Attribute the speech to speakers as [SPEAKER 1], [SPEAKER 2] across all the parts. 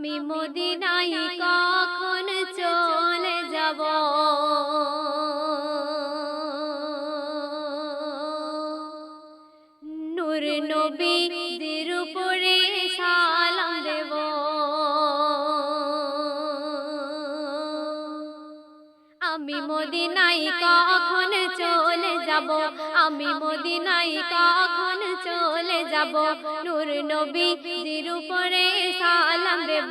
[SPEAKER 1] আমি মদিনায় কখন চলে যাব? নূর নবীদের উপরে সালাম দেব। আমি মদিনায় কখন যাব। আমি মদিনাই কখন চলে যাব? নূর নবী জির উপরে সালাম দেব।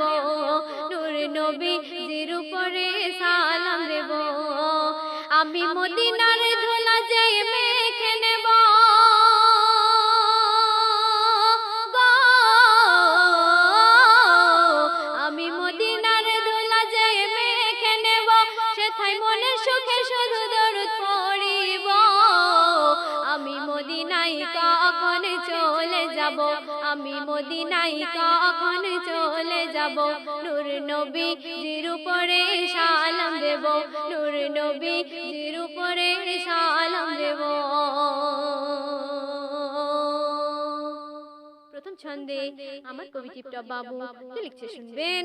[SPEAKER 1] নূর নবী জির উপরে সালাম দেব। আমি মদিনার চলে যাব। আমি মদিনায় কখন চলে যাব? নূর নবী জির উপরে সালাম দেব নূর নবী জির উপরে সালাম দেব প্রথম ছন্দে আমার কবি টিপটপ বাবু, কি লিখছে শুনবেন?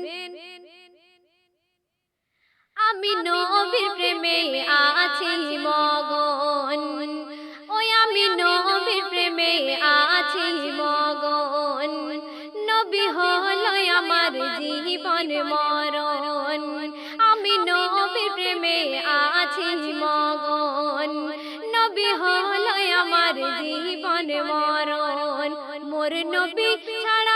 [SPEAKER 1] আমি নবীর প্রেমে আছি মগন। ওই আমি নবীর প্রেমে জীবন মরণ। আমি নবীর প্রেমে আছি মগন। নবী হলো আমার জীবন মরণ। মোর নবী ছাড়া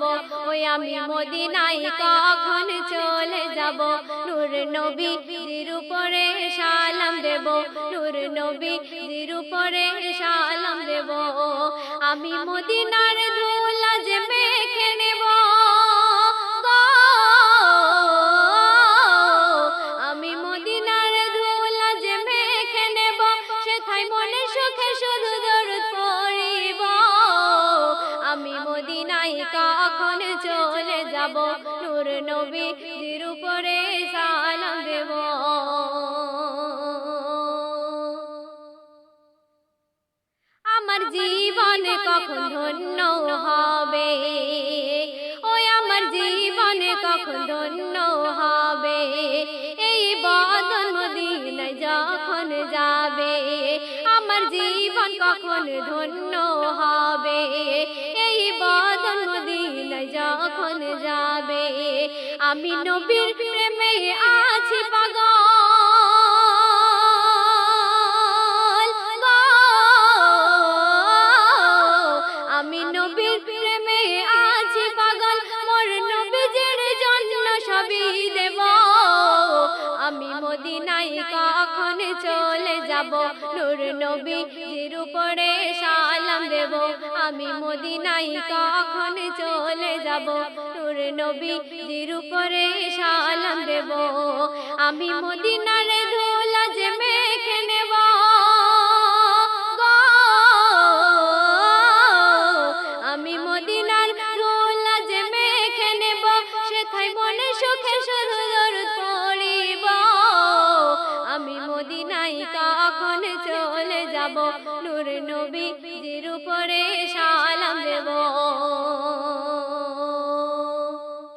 [SPEAKER 1] যাব, ওই আমি মদিনায় কখন চলে যাব? নূর নবী জির উপরে সালাম দেব, নূর নবী জির উপরে সালাম দেব। আমি মদিনার ধুলা যে যাব নূর নবী জির উপরে সালাম দেব। আমার জীবন কখন ধন্য হবে? ওই আমার জীবন কখন ধন্য হবে? এই বদন মদিনায় যখন যাবে, আমার জীবন কখন ধন্য হবে? যখন যাবে আমি নবীর প্রেমে আছি পাগল। আমি মদিনায় কখন চলে যাব? নূর নবীজির উপরে সালাম দেব। আমি মদিনায় কখন চলে যাব? নূর নবীজির উপরে সালাম দেব। আমি মদিনার যাব নূর নবী জির উপরে সালাম দেব।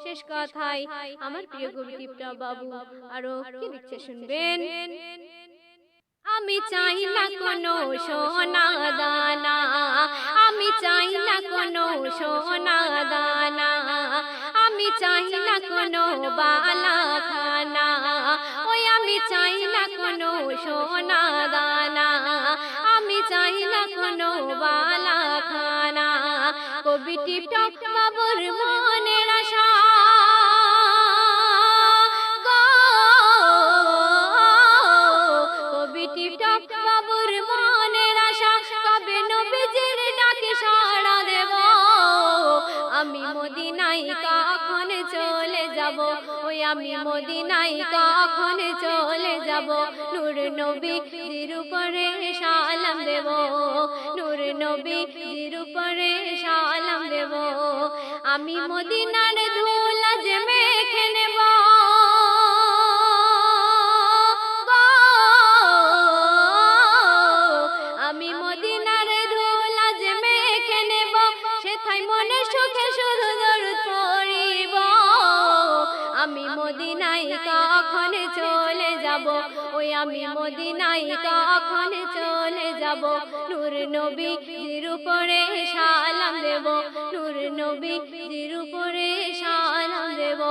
[SPEAKER 1] শেষ কথাই আমার প্রিয় কবি টিপটা বাবু আরও কি লিখছে শুনবেন? আমি চাই না কোনো সোনা দানা। আমি চাই না কোনো সোনা দানা। আমি চাই না কোনো বালা খানা ওই আমি চাই না কোনো সোনা দানা। বালা খানা। কবি টিপটপ বাবুর মনের আশা। গো। কবি টিপটপ বাবুর মনের আশা। কবে নবীজির ডাকে সাড়া দেব? আমি মদিনায় কখন চলে যাব? ওই আমি মদিনায় কখন চলে যাব? নূর নবী উপরে সালাম নবী উপরে সালাম দেব আমি মদিনার ধুল যাব। ওই আমি মদিনাই কখন চলে যাব। নূর নবী জির উপরে সালাম দেব। নূর নবী জির উপরে সালাম দেব।